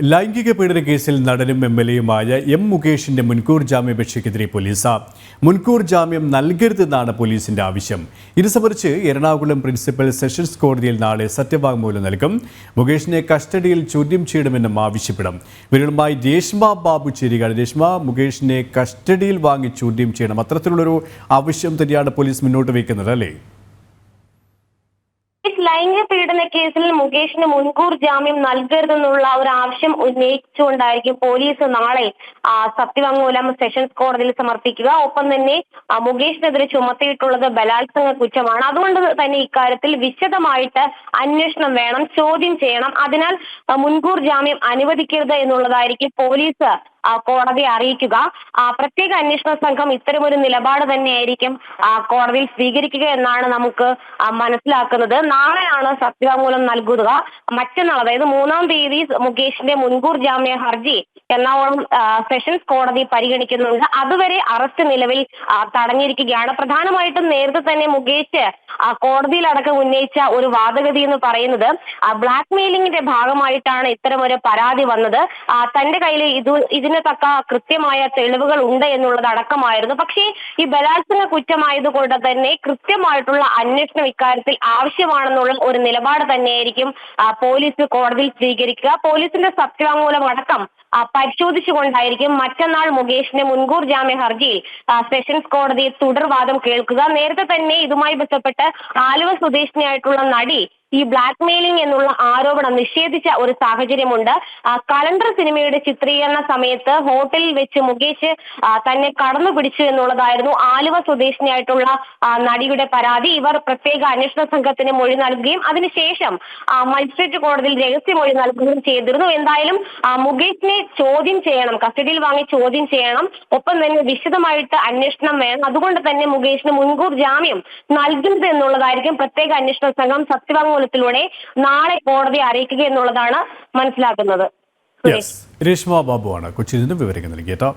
ലൈംഗിക പീഡന കേസിൽ നടനും എം എൽ എയുമായ എം മുകേഷിന്റെ മുൻകൂർ ജാമ്യാപേക്ഷയ്ക്കെതിരെ പോലീസ്. മുൻകൂർ ജാമ്യം നൽകരുതെന്നാണ് പോലീസിന്റെ ആവശ്യം. ഇത് സംബന്ധിച്ച് എറണാകുളം പ്രിൻസിപ്പൽ സെഷൻസ് കോടതിയിൽ നാളെ സത്യവാങ്മൂലം നൽകും. മുകേഷിനെ കസ്റ്റഡിയിൽ ചോദ്യം ചെയ്യണമെന്നും ആവശ്യപ്പെടും. ഇവരുമായി രേഷ്മ ബാബു ചേരുകയാണ്. രേഷ്മ മുകേഷിനെ കസ്റ്റഡിയിൽ വാങ്ങി ചോദ്യം ചെയ്യണം. അത്തരത്തിലുള്ളൊരു ആവശ്യം തന്നെയാണ് പോലീസ് മുന്നോട്ട് വയ്ക്കുന്നത് അല്ലേ? ലൈംഗിക പീഡന കേസിൽ മുകേഷിന് മുൻകൂർ ജാമ്യം നൽകരുതെന്നുള്ള ഒരു ആവശ്യം ഉന്നയിച്ചുകൊണ്ടായിരിക്കും പോലീസ് നാളെ സത്യവാങ്മൂലം സെഷൻസ് കോടതിയിൽ സമർപ്പിക്കുക. ഒപ്പം തന്നെ മുകേഷിനെതിരെ ചുമത്തിയിട്ടുള്ളത് ബലാത്സംഗ കുറ്റമാണ്. അതുകൊണ്ട് തന്നെ ഇക്കാര്യത്തിൽ വിശദമായിട്ട് അന്വേഷണം വേണം ചോദ്യം ചെയ്യണം. അതിനാൽ മുൻകൂർ ജാമ്യം അനുവദിക്കരുത് എന്നുള്ളതായിരിക്കും പോലീസ് കോടതിയെ അറിയിക്കുക. പ്രത്യേക അന്വേഷണ സംഘം ഇത്തരമൊരു നിലപാട് തന്നെയായിരിക്കും കോടതിയിൽ സ്വീകരിക്കുക എന്നാണ് നമുക്ക് മനസ്സിലാക്കുന്നത്. നാളെയാണ് സത്യവാങ്മൂലം നൽകുക. മറ്റന്നാൾ അതായത് മൂന്നാം തീയതി മുകേഷിന്റെ മുൻകൂർ ജാമ്യ ഹർജി എറണാകുളം സെഷൻസ് കോടതി പരിഗണിക്കുന്നുണ്ട്. അതുവരെ അറസ്റ്റ് നിലവിൽ തടഞ്ഞിരിക്കുകയാണ്. പ്രധാനമായിട്ടും നേരത്തെ തന്നെ മുകേഷ് കോടതിയിലടക്കം ഉന്നയിച്ച ഒരു വാദഗതി എന്ന് പറയുന്നത് ബ്ലാക്ക് മെയിലിംഗിന്റെ ഭാഗമായിട്ടാണ് ഇത്തരം ഒരു പരാതി വന്നത്. തന്റെ കയ്യിൽ ഇത് ഇതിന് തക്ക കൃത്യമായ തെളിവുകൾ ഉണ്ട് എന്നുള്ളത് അടക്കമായിരുന്നു പക്ഷേ ഈ ബലാത്സംഗ കുറ്റമായതുകൊണ്ട് തന്നെ കൃത്യമായിട്ടുള്ള അന്വേഷണം ഇക്കാര്യത്തിൽ ആവശ്യമാണെന്നുള്ള ഒരു നിലപാട് തന്നെയായിരിക്കും പോലീസ് കോടതിയിൽ സ്വീകരിക്കുക. പോലീസിന്റെ സത്യവാങ്മൂലം അടക്കം പരിശോധിച്ചുകൊണ്ടായിരിക്കും മറ്റന്നാൾ മുകേഷിന്റെ മുൻകൂർ ജാമ്യ ഹർജിയിൽ സെഷൻസ് കോടതി തുടർവാദം കേൾക്കുക. നേരത്തെ തന്നെ ഇതുമായി ബന്ധപ്പെട്ട് ആലുവ സ്വദേശിനിയായിട്ടുള്ള നടി ഈ ബ്ലാക്ക് മെയിലിംഗ് എന്നുള്ള ആരോപണം നിഷേധിച്ച ഒരു സാഹചര്യമുണ്ട്. കലണ്ടർ സിനിമയുടെ ചിത്രീകരണ സമയത്ത് ഹോട്ടലിൽ വെച്ച് മുകേഷ് തന്നെ കടന്നു പിടിച്ചു എന്നുള്ളതായിരുന്നു ആലുവ സ്വദേശിനിയായിട്ടുള്ള നടിയുടെ പരാതി. ഇവർ പ്രത്യേക അന്വേഷണ സംഘത്തിന് മൊഴി നൽകുകയും അതിനുശേഷം മജിസ്ട്രേറ്റ് കോടതിയിൽ രഹസ്യമൊഴി നൽകുകയും ചെയ്തിരുന്നു. എന്തായാലും മുകേഷിനെ ചോദ്യം ചെയ്യണം കസ്റ്റഡിയിൽ വാങ്ങി ചോദ്യം ചെയ്യണം. ഒപ്പം തന്നെ വിശദമായിട്ട് അന്വേഷണം വേണം. അതുകൊണ്ട് തന്നെ മുകേഷിന് മുൻകൂർ ജാമ്യം നൽകരുത് എന്നുള്ളതായിരിക്കും പ്രത്യേക അന്വേഷണ സംഘം സത്യവാങ്മൂലത്തിലൂടെ നാളെ കോടതി അറിയിക്കുക എന്നുള്ളതാണ് മനസ്സിലാക്കുന്നത്. രേഷ്മ ബാബുവാണ് കൊച്ചിയിൽ നിന്നും വിവരങ്ങൾ നൽകിയത്.